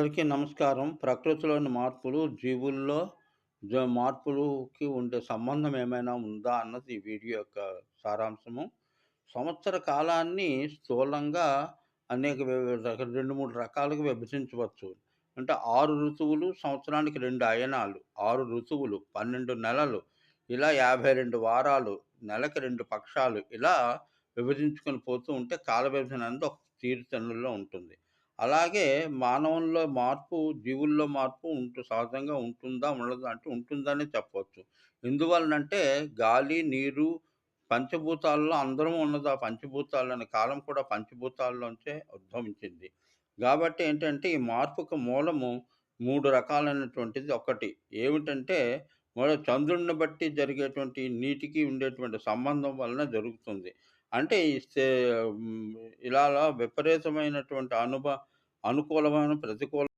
అందరికీ నమస్కారం. ప్రకృతిలోని మార్పులు, జీవుల్లో జ ఉండే సంబంధం ఏమైనా ఉందా అన్నది ఈ వీడియో యొక్క సారాంశము. సంవత్సర కాలాన్ని స్థూలంగా అనేక రెండు మూడు రకాలుగా విభజించవచ్చు. అంటే ఆరు ఋతువులు, సంవత్సరానికి రెండు అయనాలు, ఆరు ఋతువులు, 12 నెలలు, ఇలా 52 వారాలు, నెలకి రెండు పక్షాలు ఇలా విభజించుకొని పోతూ ఉంటే కాల విభజన అనేది ఒక తీరుతెన్నుల్లో ఉంటుంది. అలాగే మానవుల్లో మార్పు, జీవుల్లో మార్పు ఉంటు సహజంగా ఉంటుందా? ఉండదా? అంటే ఉంటుందనే చెప్పవచ్చు ఎందువలనంటే గాలి, నీరు, పంచభూతాల్లో అందరం ఉన్నది ఆ కాలం కూడా పంచభూతాల్లోంచే ఉద్భవించింది. కాబట్టి ఏంటంటే ఈ మార్పుకు మూలము మూడు రకాలైనటువంటిది ఒకటి ఏమిటంటే మన చంద్రుడిని బట్టి జరిగేటువంటి నీటికి ఉండేటువంటి సంబంధం వలన జరుగుతుంది. అంటే ఇలా విపరీతమైనటువంటి అనుభ అనుకూలమైన, ప్రతికూల